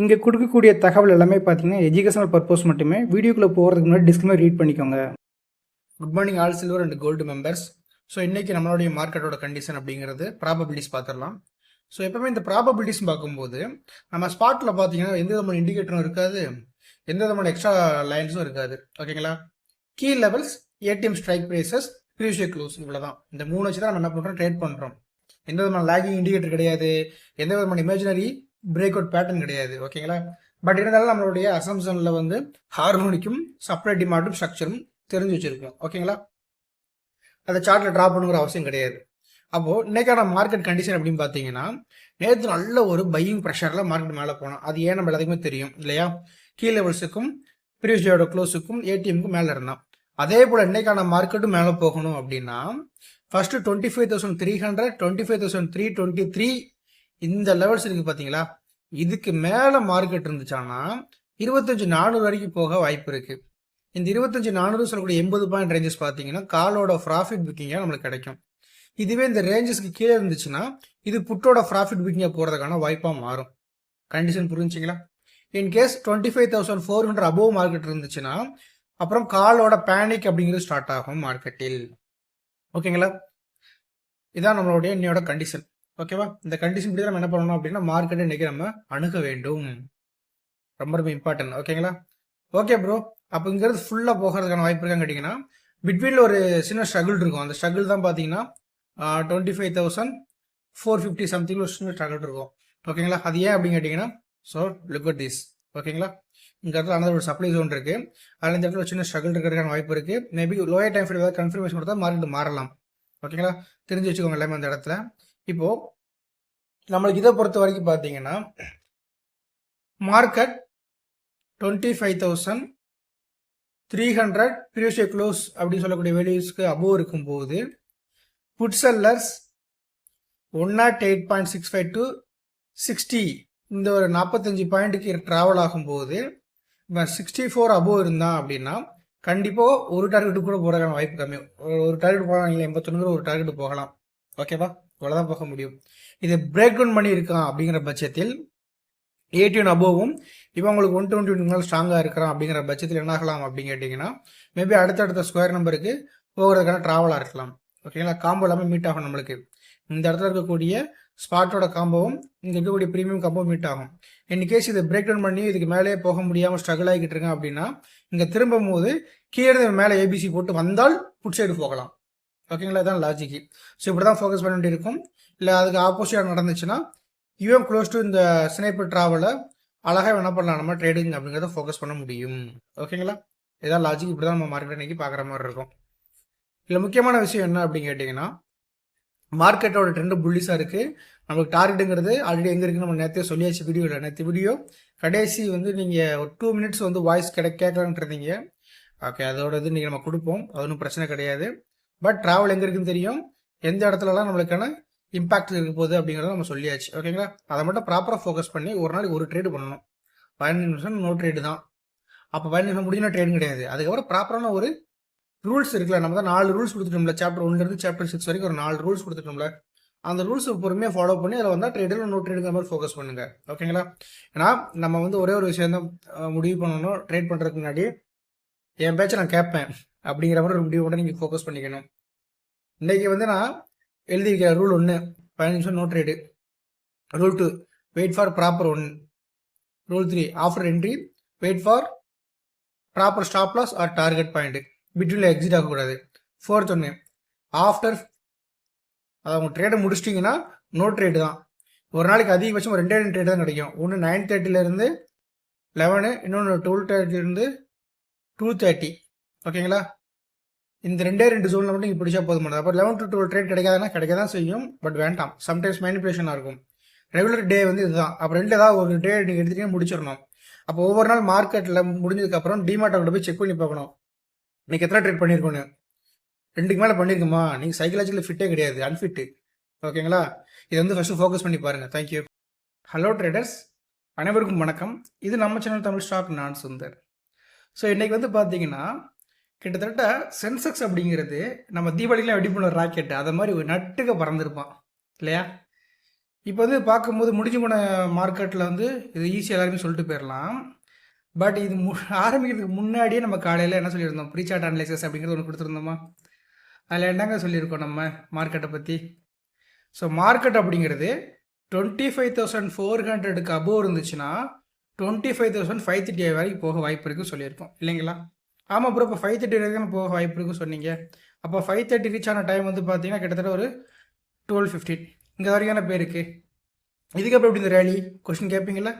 இங்கே கொடுக்கக்கூடிய தகவல் எல்லாமே பார்த்தீங்கன்னா எஜுகேஷனல் பர்பஸ் மட்டுமே வீடியோக்குள்ளே போகிறதுக்கு முன்னாடி டிஸ்கிளைமர் ரீட் பண்ணிக்கோங்க. Good morning all silver and gold members so இன்றைக்கி நம்மளுடைய மார்க்கெட்டோட கண்டிஷன் அப்படிங்கிறது ப்ராபபிலிட்டிஸ் பார்த்துடலாம். ஸோ எப்பவுமே இந்த ப்ராபபிலிட்டிஸ் பார்க்கும்போது நம்ம ஸ்பாட்டில் பார்த்தீங்கன்னா எந்த விதமான இண்டிகேட்டரும் இருக்காது. எந்த விதமான எக்ஸ்ட்ரா லைன்ஸும் இருக்காது. ஓகேங்களா key levels ATM strike prices previous close இவ்வளோதான் இந்த மூணு வச்சு தான் நம்ம என்ன பண்ணுறோம் ட்ரேட் பண்ணுறோம் எந்த விதமான லேகிங் இண்டிகேட்டர் கிடையாது. எந்த விதமான இமேஜினரி பிரேக் அவுட் பேட்டர்ன் கிடையாது ஓகேங்களா பட் இருந்தாலும் நம்மளுடைய அசம்சனில் வந்து ஹார்மோனிக்கும் சப்ளை டிமாண்டும் ஸ்ட்ரக்சரும் தெரிஞ்சு வச்சிருக்கோம் ஓகேங்களா அதை சார்ட்டில் ட்ரா பண்ணுங்கிற அவசியம் கிடையாது. அப்போது இன்னைக்கான மார்க்கெட் கண்டிஷன் அப்படின்னு பார்த்தீங்கன்னா நேற்று நல்ல ஒரு பையிங் ப்ரெஷரில் மார்க்கெட் மேலே போனோம். அது ஏன் நம்ம எல்லாத்துக்குமே தெரியும் இல்லையா? கீ லெவல்ஸுக்கும் ப்ரீவியஸ் டேயோட க்ளோஸுக்கும் ஏடிஎம்க்கும் மேலே இருந்தான். அதே போல் இன்னைக்கான மார்க்கெட்டும் மேலே போகணும் அப்படின்னா first twenty five thousand three hundred twenty five thousand three twenty three இந்த லெவல்ஸ் இருக்குது பார்த்தீங்களா இதுக்கு மேலே மார்க்கெட் இருந்துச்சானா இருபத்தஞ்சு நானூறு வரைக்கும் போக வாய்ப்பு இருக்குது இந்த இருபத்தஞ்சு நானூறு சொல்லக்கூடிய எண்பது பாயிண்ட் ரேஞ்சஸ் பார்த்தீங்கன்னா காலோட ப்ராஃபிட் புக்கிங்காக நம்மளுக்கு கிடைக்கும். இதுவே இந்த ரேஞ்சஸ்க்கு கீழே இருந்துச்சுன்னா இது புட்டோட ப்ராஃபிட் புக்கிங்காக போகிறதுக்கான வாய்ப்பாக மாறும். கண்டிஷன் புரிஞ்சுங்களா? In case twenty five thousand four hundred above market இருந்துச்சுன்னா அப்புறம் காலோட பேனிக் அப்படிங்கிறது ஸ்டார்ட் ஆகும் மார்க்கெட்டில் ஓகேங்களா இதான் நம்மளுடைய இன்னையோட கண்டிஷன் ஓகேவா? இந்த கண்டிஷன் படி நம்ம என்ன பண்ணணும் அப்படின்னா மார்க்கெட்டை இன்னைக்கு நம்ம அணுக வேண்டும். ரொம்ப ரொம்ப இம்பார்ட்டன்ட் ஓகேங்களா? ஓகே ப்ரோ அப்போ இங்கிறது ஃபுல்லாக போகிறதுக்கான வாய்ப்பு இருக்கான்னு கேட்டிங்கன்னா பிட்வீனில் ஒரு சின்ன ஸ்ட்ரகிள் இருக்கும். அந்த ஸ்ட்ரகிள் தான் பார்த்தீங்கன்னா twenty five thousand four fifty something ஒரு சின்ன ஸ்ட்ரகிள் இருக்கும். ஓகேங்களா? அது ஏன் அப்படின்னு கேட்டிங்கன்னா ஸோ லுக் அட் திஸ் ஓகேங்களா? இந்த இடத்துல அனதர் ஒரு சப்ளை ஜோன் இருக்குது அதில் இந்த இடத்துல ஒரு சின்ன ஸ்ட்ரகிள் இருக்கிறதுக்கான வாய்ப்பு இருக்குது மேபி லோயர் டைம் ஃப்ரீ ஏதாவது கன்ஃபர்மேஷன் கொடுத்தா மார்க்கெட் மாறலாம். ஓகேங்களா? தெரிஞ்சு வச்சுக்கோங்க எல்லாமே அந்த இடத்துல. இப்போது நம்மளுக்கு இதை பொறுத்த வரைக்கும் பார்த்தீங்கன்னா market twenty five thousand three hundred previous close அப்படின்னு சொல்லக்கூடிய வேல்யூஸ்க்கு அபோவ் இருக்கும்போது put sellers one nought eight point six five to sixty இந்த ஒரு நாற்பத்தஞ்சு பாயிண்ட்டுக்கு ட்ராவல் ஆகும்போது இப்போ சிக்ஸ்டி ஃபோர் அபோவ் இருந்தான் அப்படின்னா கண்டிப்பாக ஒரு டார்கெட்டு கூட போகிறதுக்கான வாய்ப்பு கம்மி. ஒரு டார்கெட் போகலாம் எண்பத்தொன்னு ஒரு டார்கெட் போகலாம். ஓகேவா இவ்வளோதான் போக முடியும். இது பிரேக் டவுன் பண்ணியிருக்கான் அப்படிங்கிற பட்சத்தில் எயிட்டின் அபோவும் இப்போ உங்களுக்கு ஒன் டுவெண்ட்டி ஒன் ஸ்ட்ராங்காக இருக்கிறான் அப்படிங்கிற பட்சத்தில் என்ன ஆகலாம் அப்படின்னு கேட்டிங்கன்னா மேபி அடுத்தடுத்த ஸ்கொயர் நம்பருக்கு போகிறதுக்கான ட்ராவலாக இருக்கலாம். ஓகேங்களா காம்போ எல்லாமே மீட் ஆகும் நம்மளுக்கு. இந்த இடத்துல இருக்கக்கூடிய ஸ்பாட்டோட காம்போவும் இங்கே இருக்கக்கூடிய ப்ரீமியம் காம்போ மீட் ஆகும். இன் கேஸ் இதை பிரேக் டவுன் பண்ணி இதுக்கு மேலே போக முடியாமல் ஸ்ட்ரகிள் ஆகிக்கிட்டு இருக்கேன் அப்படின்னா இங்கே திரும்பும் போது கீழே மேலே ஏபிசி போட்டு வந்தால் புட் சைடு போகலாம். ஓகேங்களா? இதான் லாஜிக்கு ஸோ இப்படி தான் ஃபோக்கஸ் பண்ண வேண்டியிருக்கும். இல்லை அதுக்கு ஆப்போசிட்டாக நடந்துச்சுன்னா இவன் க்ளோஸ் டு இந்த ஸ்னைப்பர் ட்ராவலை அழகாக என்ன பண்ணலாம்? நம்ம ட்ரேடிங் அப்படிங்கிறத ஃபோக்கஸ் பண்ண முடியும். ஓகேங்களா? இதான் லாஜிக் இப்படி தான் நம்ம மார்க்கெட் இன்னைக்கு பார்க்குற மாதிரி இருக்கும். இதில் முக்கியமான விஷயம் என்ன அப்படின்னு கேட்டிங்கன்னா மார்க்கெட்டோட ட்ரெண்டு புள்ளிஸாக இருக்குது நம்மளுக்கு டார்கெட்டுங்கிறது ஆல்ரெடி எங்கே இருக்குன்னு நம்ம நேற்றே சொல்லியாச்சு வீடியோவில் நேற்று வீடியோ கடைசி வந்து நீங்கள் ஒரு டூ மினிட்ஸ் வந்து வாய்ஸ் கிடை கேட்கலான்ட்டு ஓகே அதோட இது நீங்கள் நம்ம கொடுப்போம். அது ஒன்றும் பிரச்சனை கிடையாது. பட் ட்ராவல் எங்கே இருக்குன்னு தெரியும்? எந்த இடத்துலலாம் நம்மளுக்கான இம்பாக்ட் இருக்க போகுது அப்படிங்கிறத நம்ம சொல்லியாச்சு. ஓகேங்களா அதை மட்டும் ப்ராப்பராக ஃபோக்கஸ் பண்ணி ஒரு நாளைக்கு ஒரு ட்ரேடு பண்ணணும். பதினஞ்சு நிமிஷம் நோ ட்ரேடு தான். அப்போ பதினஞ்சு நிமிஷம் முடிஞ்சினா ட்ரேடும் கிடையாது. அதுக்கப்புறம் ப்ராப்பரான ஒரு ரூல்ஸ் இருக்குல்ல நம்ம தான் நாலு ரூல்ஸ் கொடுத்துட்டோம்ல. சாப்டர் ஒன்லேருந்து சாப்டர் சிக்ஸ் வரைக்கும் ஒரு நாலு ரூல்ஸ் கொடுத்துட்டோம்ல. அந்த ரூல்ஸ் பொறுமையாக ஃபாலோ பண்ணி அதில் வந்தால் ட்ரேடில் நோ ட்ரேடுங்கிற மாதிரி ஃபோக்கஸ் பண்ணுங்கள் ஓகேங்களா ஏன்னா நம்ம வந்து ஒரே ஒரு விஷயம் தான் முடிவு பண்ணணும் ட்ரேட் பண்ணுறதுக்கு முன்னாடி என் பேச்சை நான் கேட்பேன் அப்படிங்கிற மாதிரி ஒரு முடிவு கூட நீங்கள் ஃபோக்கஸ் பண்ணிக்கணும். இன்றைக்கி வந்து நான் எழுதி வைக்கிற ரூல் ஒன்று பதினஞ்சு நிமிஷம் no trade rule two wait for proper one rule three after entry wait for proper stop loss or target point பிட்வீனில் exit ஆகக்கூடாது. ஃபோர்த் ஒன்று ஆஃப்டர் அதை அவங்க ட்ரேடை முடிச்சிட்டிங்கன்னா நோ ட்ரேடு தான். ஒரு நாளைக்கு அதிகபட்சம் ரெண்டே ரெண்டு ட்ரேட் தான் கிடைக்கும். ஒன்று நைன் தேர்ட்டிலேருந்து லெவனு இன்னொன்று டுவெல் தேர்ட்டிலேருந்து டூ தேர்ட்டி ஓகேங்களா? இந்த ரெண்டே ரெண்டு ஜோனில் மட்டும் நீங்கள் பிடிச்சா போதுமானது அப்போ லெவன் டு டுவெல் ட்ரேட் கிடைக்காதுன்னா கிடைக்க தான் செய்யும் பட் வேண்டாம். சம்டைம்ஸ் மேனிப்புலேஷனாக இருக்கும். ரெகுலர் டே வந்து இதுதான். அப்போ ரெண்டு ஏதாவது ஒரு டே நீங்கள் எடுத்துகிட்டே முடிச்சிடணும். அப்போ ஒவ்வொரு நாள் மார்க்கெட்டில் முடிஞ்சதுக்கப்புறம் டிமார்ட் அக்கௌண்ட் போய் செக் பண்ணி பார்க்கணும். நீங்கள் எத்தனை ட்ரேட் பண்ணியிருக்கோன்னு ரெண்டுக்கு மேலே பண்ணியிருக்குமா நீங்கள் சைக்கலாஜிக்கல் ஃபிட்டே கிடையாது. அன்ஃபிட்டு ஓகேங்களா? இதை வந்து ஃபஸ்ட்டு ஃபோக்கஸ் பண்ணி பாருங்கள் தேங்க்யூ ஹலோ ட்ரேடர்ஸ் அனைவருக்கும் வணக்கம். இது நம்ம சேனல் தமிழ் ஸ்டாக் நான் சுந்தர். ஸோ இன்றைக்கி வந்து பார்த்தீங்கன்னா கிட்டத்தட்ட சென்செக்ஸ் அப்படிங்கிறது நம்ம தீபாவளிக்கெலாம் வெடி பண்ண ராக்கெட்டு அதை மாதிரி ஒரு நட்டுக்க பறந்துருப்பான். இல்லையா? இப்போ வந்து பார்க்கும்போது முடிஞ்சு போன மார்க்கெட்டில் வந்து இது ஈஸியாக எல்லாருமே சொல்லிட்டு போயிடலாம் பட் இது மு ஆரம்பிக்கிறதுக்கு முன்னாடியே நம்ம காலையில் என்ன சொல்லியிருந்தோம்? ப்ரீசார்ட் அனலைசஸ் அப்படிங்கிறது ஒன்று கொடுத்துருந்தோமா? அதில் என்னங்க சொல்லியிருக்கோம் நம்ம மார்க்கெட்டை பற்றி ஸோ மார்க்கெட் அப்படிங்கிறது டுவெண்ட்டி ஃபைவ் தௌசண்ட் ஃபோர் ஹண்ட்ரடுக்கு அபோவ் இருந்துச்சுன்னா twenty five thousand five thirty வரைக்கும் போக வாய்ப்பு இருக்குன்னு சொல்லியிருக்கோம். இல்லைங்களா? ஆமாம் ப்ரோ இப்போ ஃபைவ் தேர்ட்டி வரைக்கும் போக வாய்ப்பு இருக்குன்னு சொன்னீங்க. அப்போ ஃபைவ் தேர்ட்டி ரீச் ஆன டைம் வந்து பார்த்தீங்கன்னா கிட்டத்தட்ட ஒரு டுவெல் ஃபிஃப்டீன் இங்கே வரைக்கான பேருக்கு இதுக்கப்புறம் எப்படி இந்த ரேலி கொஷின் கேட்பீங்களா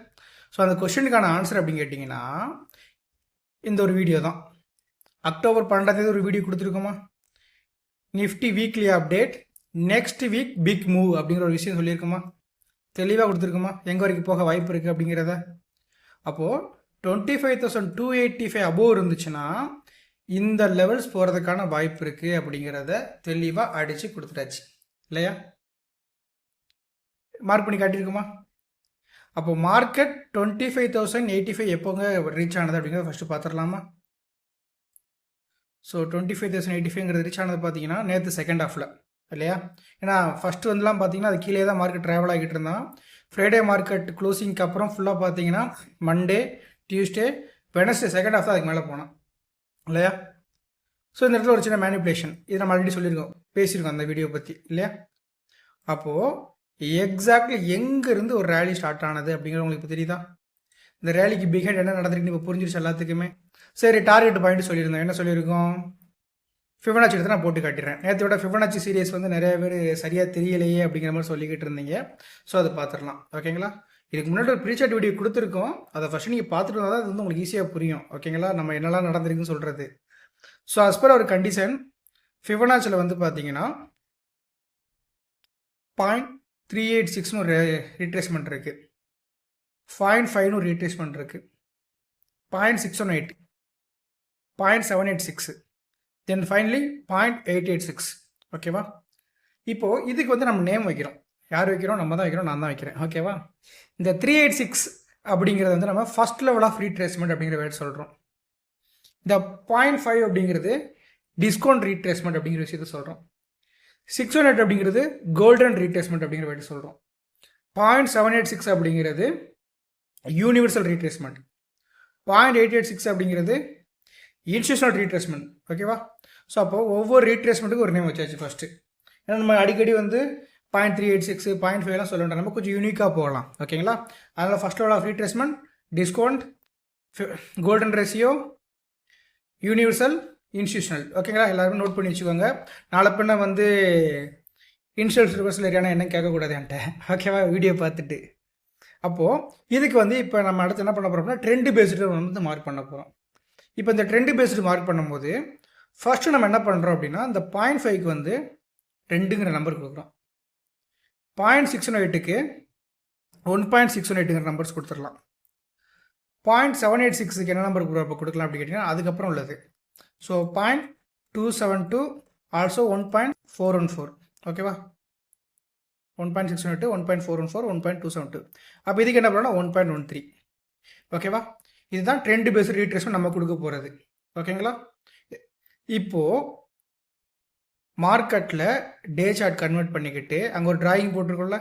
ஸோ அந்த கொஷினுக்கான ஆன்சர் அப்படின்னு கேட்டிங்கன்னா இந்த ஒரு வீடியோ தான். அக்டோபர் பன்னெண்டாம் தேதி ஒரு video கொடுத்துருக்கோமா? Nifty weekly update next week big move அப்படிங்கிற ஒரு விஷயம் சொல்லியிருக்குமா? தெளிவாக கொடுத்துருக்குமா? எங்கே வரைக்கும் போக வாய்ப்பு இருக்குது அப்படிங்கிறத? அப்போது twenty five thousand two eighty five above இருந்துச்சுன்னா இந்த லெவல்ஸ் போகிறதுக்கான வாய்ப்பு இருக்குது அப்படிங்கிறத தெளிவாக அடித்து கொடுத்துட்டாச்சு. இல்லையா? மார்க் பண்ணி காட்டியிருக்குமா? அப்போ market twenty five thousand eighty five எப்போங்க ரீச் ஆனது அப்படிங்கிறத ஃபஸ்ட்டு பார்த்துடலாமா? So twenty five thousand eighty ஃபைவ்ங்கிறது reach ஆனது பார்த்தீங்கன்னா நேற்று செகண்ட் ஆஃபில் இல்லையா? ஏன்னா ஃபஸ்ட்டு வந்துலாம் பார்த்தீங்கன்னா அது கீழே தான் மார்க்கெட் ட்ராவல் ஆகிட்டு இருந்தான். ஃப்ரைடே மார்க்கெட் க்ளோசிங்க்கு அப்புறம் ஃபுல்லாக பார்த்தீங்கன்னா Monday Tuesday Wednesday second half தான் அதுக்கு மேலே போனோம். இல்லையா? ஸோ இந்த இடத்துல ஒரு சின்ன மேனிப்புலேஷன் இது நம்ம ஆல்ரெடி சொல்லியிருக்கோம். பேசியிருக்கோம் அந்த வீடியோ பற்றி இல்லையா? அப்போது எக்ஸாக்ட்லி எங்கேருந்து ஒரு ரேலி ஸ்டார்ட் ஆனது அப்படிங்கிறது உங்களுக்கு இப்போ தெரியுதா? இந்த ரேலிக்கு பிஹைண்ட் என்ன நடந்திருக்குன்னு இப்போ புரிஞ்சிருச்சு எல்லாத்துக்குமே. சரி டார்கெட் பாயிண்ட் சொல்லியிருந்தோம். என்ன சொல்லியிருக்கோம்? ஃபிபனாச்சி எடுத்து நான் போட்டு காட்டிடுறேன். நேற்றோட ஃபிபனாச்சி சீரியஸ் வந்து நிறைய பேர் சரியாக தெரியலையே அப்படிங்கிற மாதிரி சொல்லிக்கிட்டு இருந்தீங்க. ஸோ அதை பார்த்துடலாம். ஓகேங்களா இதுக்கு முன்னாடி ஒரு ப்ரீசார்ட் வீடியோ கொடுத்துருக்கோம். அதை ஃபஸ்ட்டு நீங்கள் பார்த்துட்டு வந்தால் அது வந்து உங்களுக்கு ஈஸியாக புரியும். ஓகேங்களா நம்ம என்னெல்லாம் நடந்திருக்குன்னு சொல்கிறது ஸோ அஸ் பர் ஒரு கண்டிஷன் ஃபிவனாச்சில் வந்து பார்த்தீங்கன்னா பாயிண்ட் த்ரீ எயிட் சிக்ஸ்னு ஒரு ரீட்ரேஸ்மெண்ட் இருக்குது பாயிண்ட் ஃபைவ்னு ஒரு ரீட்ரேஸ்மெண்ட் இருக்குது point six one eight point seven eight six then finally point eight eight six ஓகேவா இப்போது இதுக்கு வந்து நம்ம நேம் வைக்கிறோம். யார் வைக்கிறோம்? நம்ம தான் வைக்கிறோம் நான் தான் வைக்கிறேன். ஓகேவா இந்த த்ரீ எயிட் சிக்ஸ் அப்படிங்கிறது வந்து நம்ம ஃபஸ்ட் லெவல் ஆஃப் ரீட்ரேஸ்மெண்ட் அப்படிங்கிற வேர்ட் சொல்கிறோம் இந்த பாயிண்ட் ஃபைவ் அப்படிங்கிறது டிஸ்கவுண்ட் ரீட்ரேஸ்மெண்ட் அப்படிங்கிற விஷயத்த சொல்கிறோம் சிக்ஸ் ஒன் எயிட் அப்படிங்கிறது கோல்டன் ரீட்ரேஸ்மெண்ட் அப்படிங்கிற வேர்ட் சொல்கிறோம் பாயிண்ட் செவன் எயிட் சிக்ஸ் அப்படிங்கிறது universal retracement point eight eight six அப்படிங்கிறது இன்ஸ்டியூஷனல் ரீட்ரேஸ்மெண்ட் ஓகேவா ஸோ அப்போது ஒவ்வொரு ரீட்ரேஸ்மெண்ட்டுக்கும் ஒரு நேம் வச்சாச்சு ஃபஸ்ட்டு ஏன்னா நம்ம அடிக்கடி வந்து point three eight six point ஃபைவ்லாம் சொல்ல வேண்டாம் நம்ம கொஞ்சம் யூனிக்காக போகலாம். ஓகேங்களா அதனால் first free of retracement discount golden ratio universal institutional ஓகேங்களா எல்லாருமே நோட் பண்ணி வச்சுக்கோங்க. நாளை பின்ன வந்து இன்ஷியல் ரிவர்சல் ஏரியானா என்ன கேட்கக்கூடாது என்கிட்ட. ஓகேவா வீடியோ பார்த்துட்டு. அப்போது இதுக்கு வந்து இப்போ நம்ம அடுத்து என்ன பண்ண போகிறோம்னா ட்ரெண்டு பேஸ்டு வந்து மார்க் பண்ண போகிறோம் இப்போ இந்த ட்ரெண்டு பேஸ்டு மார்க் பண்ணும்போது ஃபஸ்ட்டு நம்ம என்ன பண்ணுறோம் அப்படின்னா இந்த பாயிண்ட் ஃபைவ்க்கு வந்து ரெண்டுங்கிற நம்பர் கொடுக்குறோம். பாயிண்ட் சிக்ஸ் ஒன் எயிட்டுக்கு ஒன் பாயிண்ட் சிக்ஸ் ஒன் எயிட்டுங்கிற நம்பர்ஸ் கொடுத்துடலாம். பாயிண்ட் செவன் எயிட் சிக்ஸுக்கு என்ன நம்பர் கொடுக்கலாம் அப்படி கேட்டிங்கன்னா அதுக்கப்புறம் உள்ளது. So point two seven two also one point four one four ஓகேவா one point six one eight one point four one four one point two seven two அப்போ இதுக்கு என்ன பண்ணணும் ஒன் பாயிண்ட் ஒன் த்ரீ ஓகேவா இதுதான் ட்ரெண்ட் பேஸ்ட் ரீட்ரேஸ்மெண்ட் நம்ம கொடுக்க போகிறது ஓகேங்களா இப்போது மார்க்கெட்டில் டே சார்ட் கன்வெர்ட் பண்ணிக்கிட்டு அங்கே ஒரு டிராயிங் போட்டிருக்கோம்ல?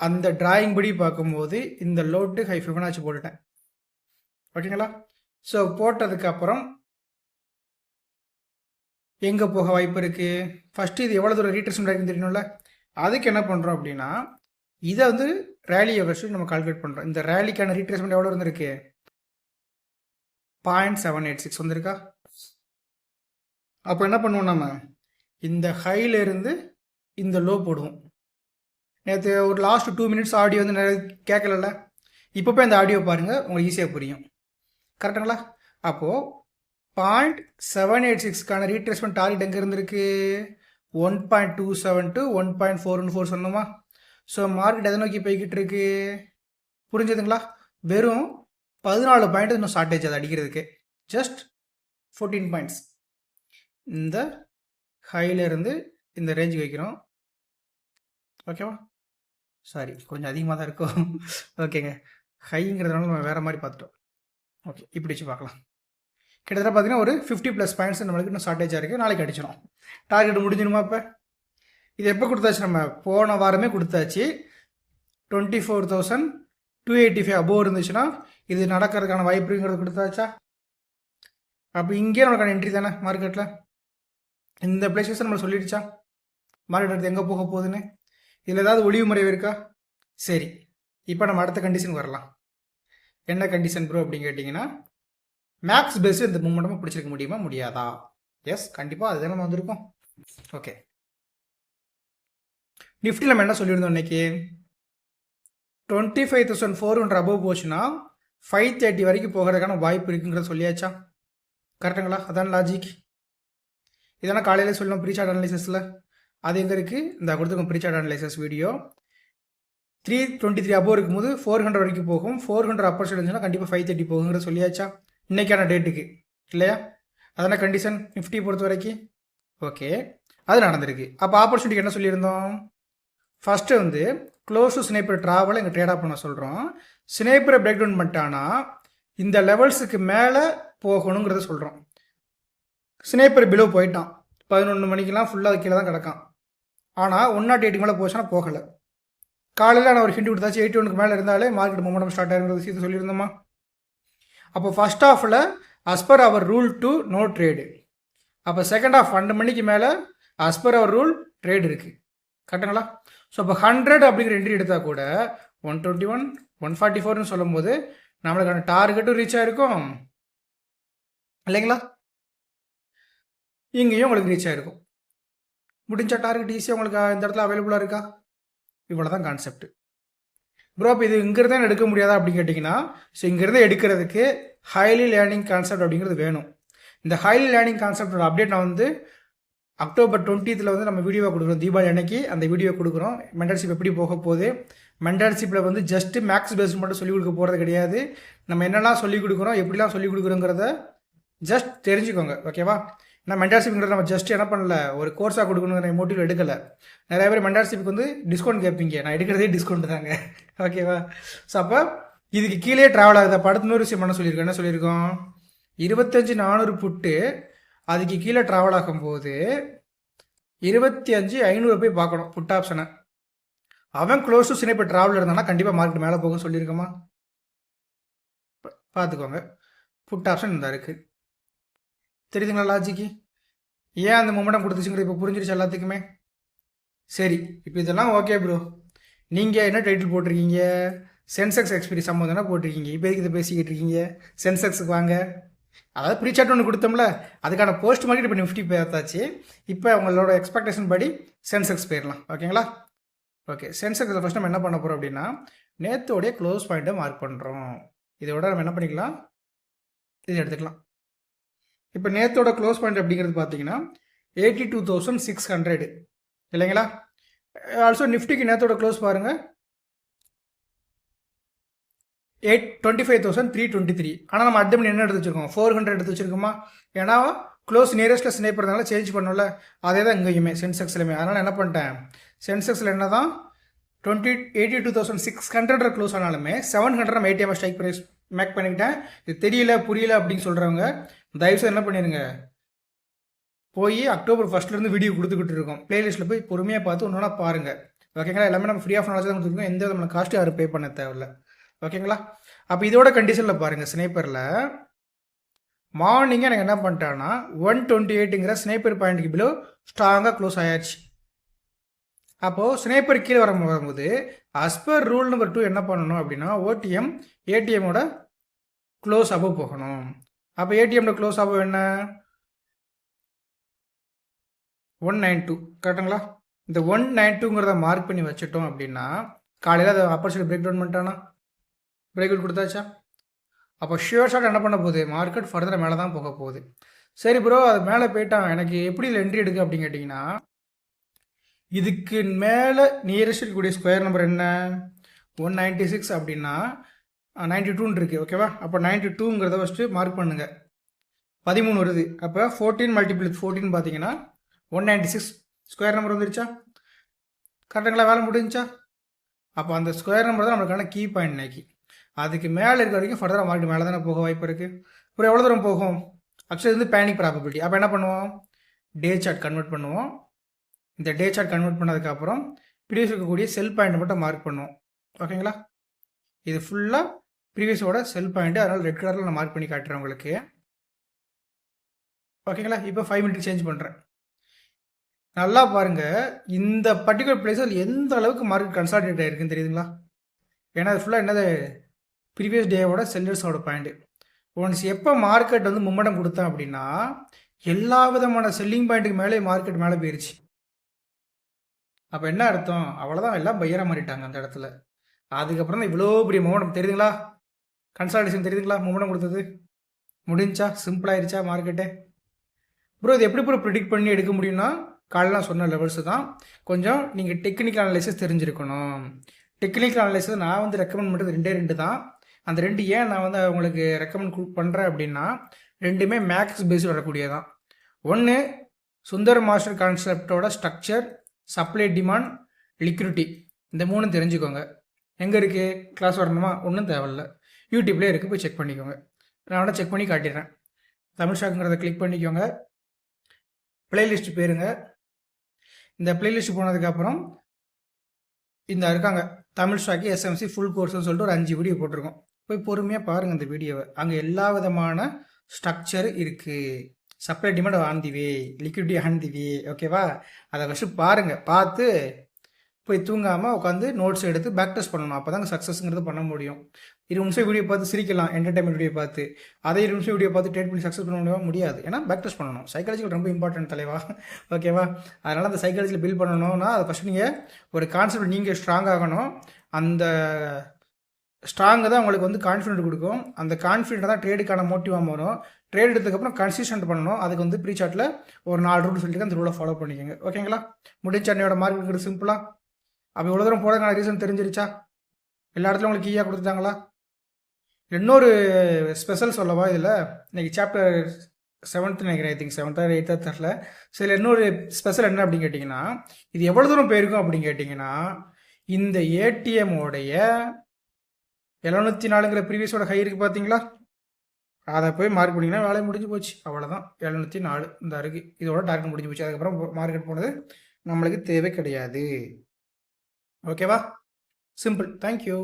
அந்த டிராயிங் படி பார்க்கும்போது இந்த லோட்டு ஹை ஃபிபனாச்சு போட்டுட்டேன். ஓகேங்களா? ஸோ போட்டதுக்கப்புறம் எங்கே போக வாய்ப்பு இருக்குது ஃபஸ்ட்டு இது எவ்வளோ தூரம் ரீட்ரெஸ்மெண்ட் ஆகிருக்குன்னு தெரியணும்ல அதுக்கு என்ன பண்ணுறோம் அப்படின்னா இதை வந்து ரேலியை ஃபஸ்ட்டு நம்ம கால்குலேட் பண்ணுறோம் இந்த ரேலிக்கான ரீட்ரெஸ்மெண்ட் எவ்வளோ இருந்திருக்கு? பாயிண்ட் செவன் எயிட் சிக்ஸ் வந்திருக்கா? அப்போ என்ன பண்ணுவோம் நம்ம இந்த ஹைலேருந்து இந்த லோ போடுவோம். நேற்று ஒரு லாஸ்ட் டூ மினிட்ஸ் ஆடியோ வந்து நிறைய கேட்கலல்ல? இப்போ போய் அந்த ஆடியோ பாருங்கள் உங்களுக்கு ஈஸியாக புரியும். கரெக்டுங்களா அப்போது பாயிண்ட் செவன் எயிட் சிக்ஸ்க்கான ரீட்ரேஸ்மெண்ட் டார்கெட் எங்கே இருந்திருக்கு? One point two seven to one point four one four சொன்னோமா? ஸோ மார்க்கெட் எதை நோக்கி போய்கிட்டு இருக்கு? புரிஞ்சுதுங்களா? வெறும் பதினாலு பாயிண்ட் இன்னும் ஷார்ட்டேஜ் அது அடிக்கிறதுக்கு. ஜஸ்ட் ஃபோர்டீன் பாயிண்ட்ஸ் இந்த ஹையிலேருந்து இந்த ரேஞ்சுக்கு வைக்கிறோம். ஓகேவா சாரி கொஞ்சம் அதிகமாக தான் இருக்கும். ஓகேங்க ஹைங்கிறதுனால நம்ம வேறு மாதிரி பார்த்துட்டோம். ஓகே இப்படி வச்சு பார்க்கலாம். கிட்டத்தட்ட பார்த்தீங்கன்னா ஒரு ஃபிஃப்டி ப்ளஸ் பாயிண்ட்ஸ் நம்மளுக்கு இன்னும் ஷார்ட்டேஜாக இருக்குது நாளைக்கு அடிச்சிடும் டார்கெட் முடிஞ்சிடுமா இப்போ இது எப்போ கொடுத்தாச்சு நம்ம? போன வாரமே கொடுத்தாச்சு. Twenty four thousand two eighty five above இருந்துச்சுன்னா இது நடக்கிறதுக்கான வாய்ப்புங்கிறது கொடுத்தாச்சா? அப்போ இங்கேயே நம்மளுக்கான என்ட்ரி தானே மார்க்கெட்டில் இந்த பிளேசஸ் நம்ம சொல்லிடுச்சா? மார்க்கெட் எடுத்து எங்கே போக போகுதுன்னு? இதில் ஏதாவது ஒளிவு முறைவு இருக்கா? சரி இப்போ நம்ம அடுத்த கண்டிஷன் வரலாம். என்ன கண்டிஷன் ப்ரோ அப்படின்னு கேட்டிங்கன்னா மேக்ஸ் பேஸ் இந்த மூமெண்ட்டமாக பிடிச்சிருக்க முடியுமா? முடியாதா? எஸ் கண்டிப்பாக அதுதான் நம்ம வந்திருக்கோம். ஓகே நிஃப்டி நம்ம என்ன சொல்லியிருந்தோம் இன்னைக்கு? Twenty five thousand four hundred above போச்சுன்னா ஃபைவ் தேர்ட்டி வரைக்கும் போகிறதுக்கான வாய்ப்பு இருக்குங்கிறத சொல்லியாச்சா? கரெக்டுங்களா அதான் லாஜிக் இதெல்லாம் காலையில் சொல்லணும் ப்ரீசார்ட் அனலைசஸில் அது எங்கே இருக்குது இந்த கொடுத்துருக்கோம் prechart analysis video three twenty three above இருக்கும்போது ஃபோர் ஹண்ட்ரட் வரைக்கும் போகும். ஃபோர் ஹண்ட்ரட் அப்பர் இருந்துச்சுன்னா கண்டிப்பாக ஃபைவ் தேர்ட்டி போகுங்கிற சொல்லியாச்சா? இன்றைக்கான டேட்டுக்கு இல்லையா? அதான கண்டிஷன் ஃபிஃப்டி பொறுத்த வரைக்கும். ஓகே அது நடந்திருக்கு. அப்போ ஆப்பர்ச்சுனிட்டிக்கு என்ன சொல்லியிருந்தோம்? ஃபஸ்ட்டு வந்து க்ளோஸ் டு ஸ்னேப்பர் ட்ராவலை இங்கே ட்ரேடாக பண்ண சொல்கிறோம் ஸ்னேப்பரை பிரேக் டவுன் பண்ணிட்டானா இந்த லெவல்ஸுக்கு மேலே போகணுங்கிறத சொல்கிறோம் ஸ்னேப்பர் பிலோ போயிட்டான். பதினொன்று மணிக்கெலாம் ஃபுல்லாக கீழே தான் கிடக்கான். ஆனால் ஒன் நாட் எயிட்டுக்கு மேலே போச்சுன்னா போகலை. காலையில் நான் ஒரு ஹிண்ட் கொடுத்தாச்சு எயிட்டி ஒனுக்கு மேலே இருந்தாலே மார்க்கெட் மொமெண்டம் ஸ்டார்ட் ஆகிருக்கிற விஷயத்தை சொல்லியிருந்தோமா? அப்போ ஃபஸ்ட் ஹாஃபில் as per our rule to no trade அப்போ செகண்ட் ஹாஃப் பன்னெண்டு மணிக்கு மேலே as per our rule trade இருக்குது கரெக்டுங்களா? ஸோ அப்போ ஹண்ட்ரட் அப்படிங்கிற என்ட்ரி எடுத்தால் கூட one twenty one one forty ஃபோர்னு சொல்லும்போது நம்மளுக்கான டார்கெட்டும் ரீச் ஆகிருக்கும் இல்லைங்களா? இங்கேயும் உங்களுக்கு ரீச் ஆகிருக்கும் முடிஞ்ச டார்கெட் ஈஸியாக உங்களுக்கு இந்த இடத்துல அவைலபிளாக இருக்கா? இவ்வளோ தான் கான்செப்ட் ப்ரோ இப்போ இது இங்கிருந்து தான் எடுக்க முடியாதா அப்படின்னு கேட்டிங்கன்னா ஸோ இங்கேருந்து எடுக்கிறதுக்கு ஹைலி லேர்னிங் கான்செப்ட் அப்படிங்கிறது வேணும். இந்த ஹைலி லேர்னிங் கான்செப்டோட அப்டேட் நான் வந்து அக்டோபர் டுவெண்ட்டித்தில் வந்து நம்ம வீடியோ கொடுக்குறோம். தீபாவளி அன்னைக்கு அந்த வீடியோ கொடுக்குறோம். மென்டர்ஷிப் எப்படி போக போகுது? மென்டர்ஷிப்பில் வந்து ஜஸ்ட்டு மேக்ஸ் பேஸ் மட்டும் சொல்லிக் கொடுக்க போகிறது கிடையாது. நம்ம என்னெல்லாம் சொல்லிக் கொடுக்குறோம் எப்படிலாம் சொல்லிக் கொடுக்குறோங்கிறத ஜஸ்ட் தெரிஞ்சுக்கோங்க. ஓகேவா நான் மென்டார்ஷிப்ங்கிறத நம்ம ஜஸ்ட் என்ன பண்ணல ஒரு கோர்ஸாக கொடுக்கணுங்கிற மோட்டிவ் எடுக்கலை. நிறைய பேர் மென்டார்ஷிப்புக்கு வந்து டிஸ்கவுண்ட் கேட்பீங்க. நான் எடுக்கிறதே டிஸ்கவுண்ட் தாங்க. ஓகேவா ஸோ அப்போ இதுக்கு கீழே ட்ராவல் ஆகுது. படத்து நூறு விஷயம் என்ன சொல்லியிருக்கோம். என்ன சொல்லியிருக்கோம்? இருபத்தஞ்சி நானூறு புட்டு அதுக்கு கீழே ட்ராவல் ஆகும்போது இருபத்தி அஞ்சு ஐநூறு போய் பார்க்கணும். புட் ஆப்ஷனை அவன் க்ளோஸ் டு சினை ட்ராவல் இருந்தானா கண்டிப்பாக மார்க்கெட் மேலே போகும் சொல்லியிருக்கோமா? பார்த்துக்கோங்க. புட் ஆப்ஷன் இந்த இருக்குது தெரியுதுங்களா லாஜிக்கு ஏன் அந்த மொமெண்டம் கொடுத்துச்சுங்கிற இப்போ புரிஞ்சிருச்சு எல்லாத்துக்குமே? சரி இப்போ இதெல்லாம் ஓகே ப்ரோ நீங்கள் என்ன டைட்டில் போட்டிருக்கீங்க? சென்செக்ஸ் எக்ஸ்பீரி சம்மந்தம் போட்டிருக்கீங்க? இப்போ எதுக்கு இதை பேசிக்கிட்டு இருக்கீங்க? சென்செக்ஸுக்கு வாங்க. அதாவது ப்ரீசார்ட் ஒன்று கொடுத்தோம்ல அதுக்கான போஸ்ட் மார்க்கெட் இப்போ நிஃப்டி பேர்த்தாச்சு. இப்போ உங்களோட எக்ஸ்பெக்டேஷன் படி சென்செக்ஸ் போயிடலாம். ஓகேங்களா ஓகே சென்செக்ஸில் ஃபஸ்ட் நம்ம என்ன பண்ண போகிறோம் அப்படின்னா நேத்தோடைய க்ளோஸ் பாயிண்ட்டை மார்க் பண்ணுறோம் இதோட நம்ம என்ன பண்ணிக்கலாம்? இது எடுத்துக்கலாம். இப்போ நேத்தோட க்ளோஸ் பாயிண்ட் அப்படிங்கிறது பார்த்தீங்கன்னா eighty two thousand six hundred இல்லைங்களா? ஆல்சோ நிஃப்டிக்கு நேத்தோட க்ளோஸ் பாருங்கள் eight twenty five thousand three twenty three ஆனால் நம்ம அட்மின் என்ன எடுத்து வச்சிருக்கோம்? ஃபோர் ஹண்ட்ரட் எடுத்து வச்சிருக்கோமா? ஏன்னா க்ளோஸ் நியரஸ்ட்டில் ஸ்னேப் சேஞ்ச் பண்ணல அதே தான் இங்கேயுமே சென்செக்ஸ்லையுமே அதனால் என்ன பண்ணிட்டேன்? சென்செக்ஸில் என்ன தான் twenty eighty two thousand six hundred close ஆனாலுமே செவன் ஹண்ட்ரட் நம்ம ஏடிஎம் ஸ்ட்ரைக் ப்ரைஸ் மேக் பண்ணிக்கிட்டேன். இது தெரியல புரியல அப்படின்னு சொல்கிறவங்க தயவுசெய்து என்ன பண்ணிடுங்க. போய் அக்டோபர் ஃபஸ்ட்லேருந்து வீடியோ கொடுத்துக்கிட்டு இருக்கோம். பிளேலிஸ்ட்டில் போய் பொறுமையாக பார்த்து ஒன்றா பாருங்கள் ஓகேங்களா எல்லாமே நம்ம ஃப்ரீ ஆஃப் நாலேஜ் தான் கொடுத்துருக்கோம். எந்த விதமான காஸ்ட்டு யாரும் பே பண்ண தேவையில்ல. ஓகேங்களா அப்போ இதோட கண்டிஷனில் பாருங்கள் ஸ்னேப்பரில் மார்னிங்கே எனக்கு என்ன பண்ணிட்டான்னா ஒன் டுவெண்ட்டி எயிட்டுங்கிற ஸ்னேப்பர் பாயிண்ட்டுக்கு பிலோ ஸ்ட்ராங்காக க்ளோஸ் ஆயாச்சு. அப்போது ஸ்னேப்பர் கீழே வர வரும்போது அஸ்பர் ரூல் நம்பர் டூ என்ன பண்ணணும் அப்படின்னா ஓடிஎம் ஏடிஎம்மோட க்ளோஸ் அபவ் போகணும். அப்போ ஏடிஎம்ல க்ளோஸ் ஆகும் என்ன? ஒன் நைன் டூ கரெக்டுங்களா? இந்த ஒன் நைன் டூங்கிறத மார்க் பண்ணி வச்சுட்டோம் அப்படின்னா காலையில் அதை ஆப்பர்ச்சுனிட்டி பிரேக் டவுன் பண்ணிட்டானா? பிரேக் அவுட் கொடுத்தாச்சா? அப்போ ஷியோர் ஷாட் என்ன பண்ண போகுது? மார்க்கெட் ஃபர்தராக மேலே தான் போக போகுது. சரி ப்ரோ அது மேலே போயிட்டான் எனக்கு எப்படி இதில் என்ட்ரி எடுக்கு அப்படின்னு கேட்டிங்கன்னா இதுக்கு மேலே நியரஸ்ட் இருக்கக்கூடிய ஸ்கொயர் நம்பர் என்ன? ஒன் நைன்ட்டி சிக்ஸ் அப்படின்னா நைன்டி டூன்னு இருக்குது ஓகேவா அப்போ நைன்டி டூங்கிறத ஃபஸ்ட்டு மார்க் பண்ணுங்கள் பதிமூணு வருது. அப்போ ஃபோர்டீன் மல்டிபிள் ஃபோர்டீன் பார்த்தீங்கன்னா one ninety six square number வந்துருச்சா கரெக்டுங்களா வேலை முடிஞ்சா அப்போ அந்த ஸ்கொயர் நம்பர் தான் நம்மளுக்கான கீ பாயிண்ட் இன்னைக்கு. அதுக்கு மேலே இருக்க வரைக்கும் ஃபர்தராக மார்க்கெட் மேலே தானே போக வாய்ப்பு இருக்குது அப்புறம் எவ்வளோ தூரம் போகும்? ஆக்சுவலி வந்து பேனிக் ப்ராபபிலிட்டி அப்போ என்ன பண்ணுவோம்? டே சார்ட் கன்வெர்ட் பண்ணுவோம். இந்த டே சார்ட் கன்வெர்ட் பண்ணதுக்கப்புறம் ப்ரீவியஸ் இருக்கக்கூடிய செல் பாயிண்ட் மட்டும் மார்க் பண்ணுவோம் ஓகேங்களா இது ஃபுல்லாக ப்ரீவியஸோட செல் பாயிண்ட் அதனால் ரெட் கலரில் நான் மார்க் பண்ணி காட்டுறேன் உங்களுக்கு. ஓகேங்களா இப்போ ஃபைவ் மினிட் சேஞ்ச் பண்ணுறேன் நல்லா பாருங்கள் இந்த பர்டிகுலர் பிளேஸில் எந்த அளவுக்கு மார்க்கெட் கன்சால்டேட் ஆயிருக்குன்னு தெரியுதுங்களா? ஏன்னா அது ஃபுல்லாக என்னது? ப்ரீவியஸ் டேவோட செல்லர்ஸோட பாயிண்ட்டு ஒன்ஸ் எப்போ மார்க்கெட் வந்து மும்மடம் கொடுத்தேன் அப்படின்னா எல்லா விதமான செல்லிங் பாயிண்ட்டுக்கு மேலே மார்க்கெட் மேலே போயிருச்சு. அப்போ என்ன அர்த்தம்? அவ்வளோதான் எல்லாம் பையராக மாறிட்டாங்க அந்த இடத்துல. அதுக்கப்புறம் தான் இவ்வளோ பெரிய மூமெண்டம் தெரியுதுங்களா? கன்சால்டேஷன் தெரியுதுங்களா? மூமெண்டம் கொடுத்தது. முடிஞ்சா சிம்பிளாயிருச்சா மார்க்கெட்டே ப்ரோ இது எப்படி ப்ரோ ப்ரிடிக்ட் பண்ணி எடுக்க முடியும்னா காலெலாம் சொன்ன லெவல்ஸு தான். கொஞ்சம் நீங்கள் டெக்னிக்கல் அனலைசிஸ் தெரிஞ்சிருக்கணும். டெக்னிக்கல் அனலைசிஸ் நான் வந்து ரெக்கமெண்ட் பண்ணுறது ரெண்டே ரெண்டு தான். அந்த ரெண்டு ஏன் நான் வந்து உங்களுக்கு ரெக்கமெண்ட் பண்ணுறேன் அப்படின்னா ரெண்டுமே மேக்ஸ் பேஸில் வரக்கூடியதான். ஒன்று சுந்தர் மாஸ்டர் கான்செப்டோட ஸ்ட்ரக்சர் சப்ளை டிமாண்ட் லிக்விடிட்டி இந்த மூணும் தெரிஞ்சுக்கோங்க. எங்கே இருக்குது கிளாஸ் வரணுமா? ஒன்றும் தேவையில்ல. யூடியூப்லேயே இருக்குது போய் செக் பண்ணிக்கோங்க. நான் வேணால் செக் பண்ணி காட்டிடுறேன். தமிழ் ஷாக்குங்கிறத கிளிக் பண்ணிக்கோங்க. பிளேலிஸ்ட் பேருங்க. இந்த பிளேலிஸ்ட் போனதுக்கப்புறம் இந்த இருக்காங்க. தமிழ் ஷாக்கு எஸ்எம்சி ஃபுல் கோர்ஸ்னு சொல்லிட்டு ஒரு அஞ்சு வீடியோ போட்டிருக்கோம். போய் பொறுமையாக பாருங்கள் இந்த வீடியோவை அங்கே எல்லா விதமான ஸ்ட்ரக்சர் இருக்குது supply demand on the way liquidity on the way? ஓகேவா அதை ஃபஸ்ட்டு பாருங்கள் பார்த்து போய் தூங்காமல் உட்காந்து நோட்ஸ் எடுத்து பேக் டெஸ்ட் பண்ணணும். அப்போ தான் சக்ஸஸ்ங்கிறது பண்ண முடியும். இருபது நிமிஷம் வீடியோ பார்த்து சிரிக்கலாம் என்டர்டைன்மெண்ட் வீடியோ பார்த்து. அதே இருபது நிமிஷம் வீடியோ பார்த்து ட்ரேட் பண்ணி சக்ஸஸ் பண்ண முடியுமா? முடியாது. ஏன்னா பேக் டெஸ்ட் பண்ணணும். சைக்காலஜிக்கல் ரொம்ப இம்பார்ட்டன்ட் தலைவா. ஓகேவா அதனால் அந்த சைக்காலஜியில் பில்ட் பண்ணணும்னா அதை ஃபஸ்ட்டு நீங்கள் ஒரு கான்செப்ட் நீங்கள் ஸ்ட்ராங் ஆகணும். அந்த ஸ்ட்ராங்கு தான் உங்களுக்கு வந்து கான்ஃபிடென்ட் கொடுக்கும். அந்த கான்ஃபிடென்ட் தான் ட்ரேடுக்கான மோட்டிவாக வரும் ட்ரேட் எடுத்ததுக்கப்புறம் கன்சிஸ்டன்ட் பண்ணணும். அதுக்கு வந்து ப்ரீ சார்ட்டில் ஒரு நாலு ரூல் சொல்லிட்டு அந்த ரூலை ஃபாலோ பண்ணிக்கோங்க. ஓகேங்களா முடிஞ்ச அன்னையோட மார்க் சிம்பிளாக அப்போ இவ்வளோ தூரம் போகிறதுக்கான ரீசன் தெரிஞ்சிருச்சா? எல்லா இடத்துலையும் உங்களுக்கு ஈயாக கொடுத்துட்டாங்களா? இன்னொரு ஸ்பெஷல் சொல்லவா இதில்? இன்னைக்கு சாப்டர் செவன்த் நினைக்கிறேன். ஐ திங்க் செவன்த்தா எயித்தா தெரில சில இன்னொரு ஸ்பெஷல் என்ன அப்படின்னு கேட்டிங்கன்னா இது எவ்வளோ தூரம் போயிருக்கும் அப்படின்னு கேட்டிங்கன்னா இந்த ஏடிஎம்மோடைய எழுநூற்றி நாலுங்கிற ப்ரீவியஸோட ஹை இருக்குது பார்த்தீங்களா அதை போய் மார்க் பண்ணிங்கன்னா வேலை முடிஞ்சு போச்சு. அவ்வளோதான் எழுநூற்றி நாலு இந்த அருகு. இதோட டார்கெட் முடிஞ்சு போச்சு. அதுக்கப்புறம் மார்க்கெட் போனது நம்மளுக்கு தேவை கிடையாது. ஓகேவா சிம்பிள் தேங்க்யூ